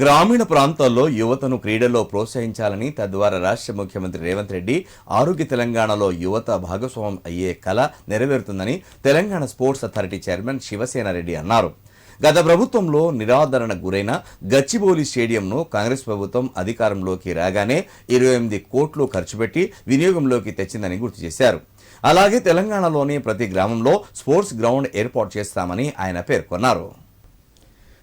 గ్రామీణ ప్రాంతాల్లో యువతను క్రీడల్లో ప్రోత్సహించాలని తద్వారా రాష్ట్ర ముఖ్యమంత్రి రేవంత్ రెడ్డి ఆరోగ్య తెలంగాణలో యువత భాగస్వామ్యం అయ్యే కళ నెరవేరుతుందని Telangana sports authority chairman Sivasena Reddy అన్నారు. గత ప్రభుత్వంలో నిరాదరణ గురైన గచ్చిబౌలి స్టేడియంను కాంగ్రెస్ ప్రభుత్వం అధికారంలోకి రాగానే ఇరవై ఎనిమిది కోట్లు ఖర్చు పెట్టి వినియోగంలోకి తెచ్చిందని గుర్తు చేశారు. అలాగే తెలంగాణలోని ప్రతి గ్రామంలో స్పోర్ట్స్ గ్రౌండ్ ఏర్పాటు చేస్తామని ఆయన పేర్కొన్నారు.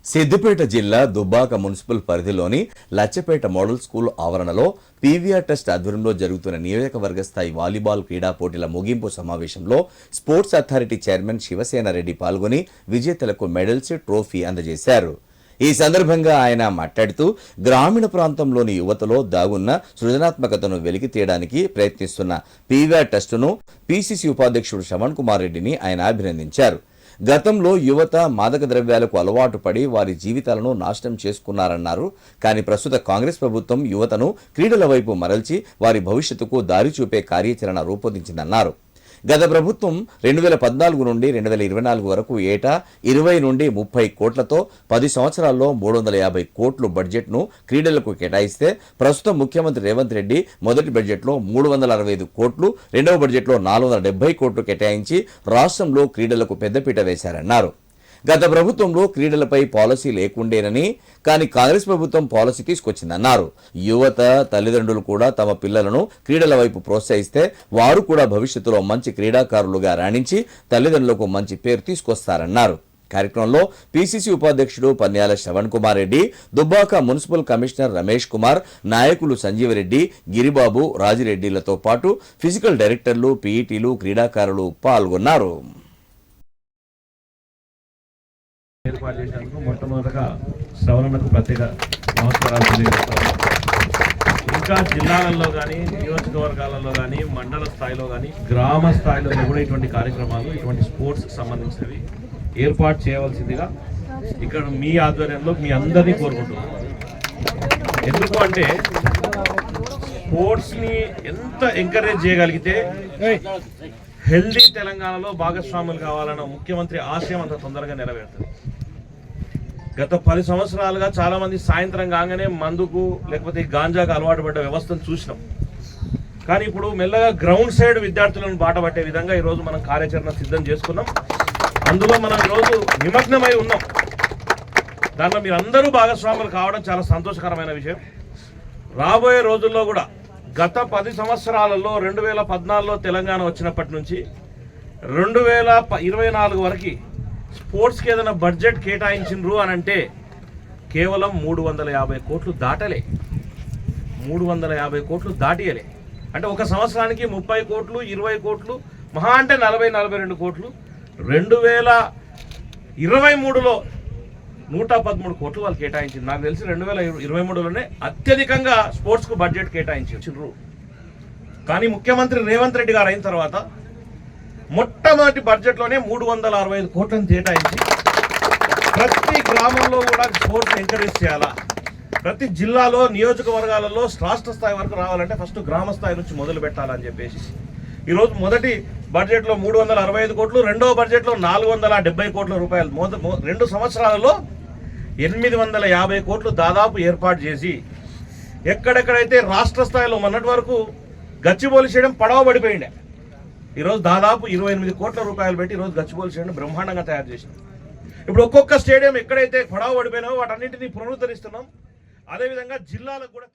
సిద్దిపేట జిల్లా దుబ్బాక మున్సిపల్ పరిధిలోని లచ్చపేట మోడల్ స్కూల్ ఆవరణలో పీవీఆర్ టెస్ట్ ఆధ్వర్యంలో జరుగుతున్న నియోజకవర్గ స్థాయి వాలీబాల్ క్రీడా పోటీల ముగింపు సమావేశంలో sports authority chairman Sivasena Reddy పాల్గొని విజేతలకు మెడల్స్ ట్రోఫీ అందజేశారు. ఈ సందర్భంగా ఆయన మాట్లాడుతూ గ్రామీణ ప్రాంతంలోని యువతలో దాగున్న సృజనాత్మకతను వెలికి తీయడానికి ప్రయత్నిస్తున్న పీవీఆర్ టెస్టును పీసీసీ ఉపాధ్యక్షుడు శ్రవణ్ కుమార్ రెడ్డిని ఆయన అభినందించారు. గతంలో యువత మాదక ద్రవ్యాలకు అలవాటు పడి వారి జీవితాలను నాశనం చేసుకున్నారన్నారు. కానీ ప్రస్తుత కాంగ్రెస్ ప్రభుత్వం యువతను క్రీడల వైపు మరల్చి వారి భవిష్యత్తుకు దారి చూపే కార్యాచరణ రూపొందించిందన్నారు. గత ప్రభుత్వం రెండు వేల పద్నాలుగు నుండి రెండు వేల ఇరవై నాలుగు వరకు ఏటా ఇరవై నుండి ముప్పై కోట్లతో పది సంవత్సరాల్లో మూడు వందల యాభై కోట్లు బడ్జెట్ను క్రీడలకు కేటాయిస్తే ప్రస్తుతం ముఖ్యమంత్రి రేవంత్ రెడ్డి మొదటి బడ్జెట్లో మూడు వందల అరవై ఐదు కోట్లు రెండవ బడ్జెట్లో నాలుగు వందల డెబ్బై కోట్లు కేటాయించి రాష్ట్రంలో క్రీడలకు పెద్దపీట వేశారన్నారు. గత ప్రభుత్వంలో క్రీడలపై పాలసీ లేకుండేనని కానీ కాంగ్రెస్ ప్రభుత్వం పాలసీ తీసుకొచ్చిందన్నారు. యువత తల్లిదండ్రులు కూడా తమ పిల్లలను క్రీడల వైపు ప్రోత్సహిస్తే వారు కూడా భవిష్యత్తులో మంచి క్రీడాకారులుగా రాణించి తల్లిదండ్రులకు మంచి పేరు తీసుకొస్తారన్నారు. కార్యక్రమంలో పీసీసీ ఉపాధ్యక్షుడు పన్యాల శ్రవణ్ కుమార్ రెడ్డి దుబ్బాక మున్సిపల్ కమిషనర్ రమేష్ కుమార్ నాయకులు సంజీవరెడ్డి గిరిబాబు రాజిరెడ్డిలతో పాటు ఫిజికల్ డైరెక్టర్లు పీఈటీలు క్రీడాకారులు పాల్గొన్నారు. ఏర్పాటు చేసినందుకు మొట్టమొదటగా శ్రవణకు ప్రత్యేక నమస్కారాలు తెలియజేస్తాను. ఇంకా జిల్లాలలో కానీ నియోజకవర్గాలలో కానీ మండల స్థాయిలో కానీ గ్రామ స్థాయిలో కూడా ఇటువంటి కార్యక్రమాలు ఇటువంటి స్పోర్ట్స్కి సంబంధించినవి ఏర్పాటు చేయవలసిందిగా ఇక్కడ మీ ఆధ్వర్యంలో మీ అందరినీ కోరుకుంటున్నాను. ఎందుకు అంటే స్పోర్ట్స్ని ఎంత ఎంకరేజ్ చేయగలిగితే హెల్దీ తెలంగాణలో భాగస్వాములు కావాలన్న ముఖ్యమంత్రి ఆశయం అంత తొందరగా నెరవేరుతుంది. గత పది సంవత్సరాలుగా చాలా మంది సాయంత్రం కాగానే మందుకు లేకపోతే గాంజాకు అలవాటు పడ్డ వ్యవస్థను చూసినాం. కానీ ఇప్పుడు మెల్లగా గ్రౌండ్ సైడ్ విద్యార్థులను బాట పట్టే విధంగా ఈరోజు మనం కార్యాచరణ సిద్ధం చేసుకున్నాం. అందులో మనం ఈరోజు నిమగ్నమై ఉన్నాం. దాంట్లో మీరు అందరూ భాగస్వాములు కావడం చాలా సంతోషకరమైన విషయం. రాబోయే రోజుల్లో కూడా గత పది సంవత్సరాలలో రెండు వేల పద్నాలుగులో తెలంగాణ వచ్చినప్పటి నుంచి రెండు వేల ఇరవై నాలుగు వరకు స్పోర్ట్స్కి ఏదైనా బడ్జెట్ కేటాయించిండ్రు అని అంటే కేవలం మూడు వందల యాభై కోట్లు దాటలే. మూడు వందల యాభై కోట్లు దాటియలే. అంటే ఒక సంవత్సరానికి ముప్పై కోట్లు ఇరవై కోట్లు మహా అంటే నలభై నలభై రెండు కోట్లు. రెండు వేల ఇరవై మూడులో నూట పదమూడు కోట్లు వాళ్ళు కేటాయించింది. నాకు తెలిసి రెండు వేల ఇరవై మూడులోనే అత్యధికంగా స్పోర్ట్స్కు బడ్జెట్ కేటాయించారు కానీ ముఖ్యమంత్రి రేవంత్ రెడ్డి గారు అయిన తర్వాత మొట్టమొదటి బడ్జెట్లోనే మూడు వందల అరవై ఐదు కోట్లను కేటాయించి ప్రతి గ్రామంలో కూడా స్పోర్ట్స్ ఎంకరేజ్ చేయాలా? ప్రతి జిల్లాలో నియోజకవర్గాలలో రాష్ట్ర స్థాయి వరకు రావాలంటే ఫస్ట్ గ్రామ స్థాయి నుంచి మొదలు పెట్టాలని చెప్పేసి. ఈరోజు మొదటి బడ్జెట్లో మూడు వందల అరవై ఐదు కోట్లు రెండవ బడ్జెట్లో నాలుగు వందల డెబ్బై కోట్ల రూపాయలు. మొద- రెండు సంవత్సరాలలో ఎనిమిది వందల యాభై కోట్లు దాదాపు ఏర్పాటు చేసి ఎక్కడెక్కడైతే రాష్ట్ర స్థాయిలో మొన్నటి వరకు గచ్చిబౌలి చేయడం పడవ పడిపోయిండే. ఈరోజు దాదాపు ఇరవై ఎనిమిది కోట్ల రూపాయలు పెట్టి ఈరోజు గచ్చిబౌలి చేయడం బ్రహ్మాండంగా తయారు చేసినాం ఇప్పుడు ఒక్కొక్క స్టేడియం ఎక్కడైతే పడవ పడిపోయినావో వాటన్నింటినీ పునరుద్ధరిస్తున్నాం. అదేవిధంగా జిల్లాలకు కూడా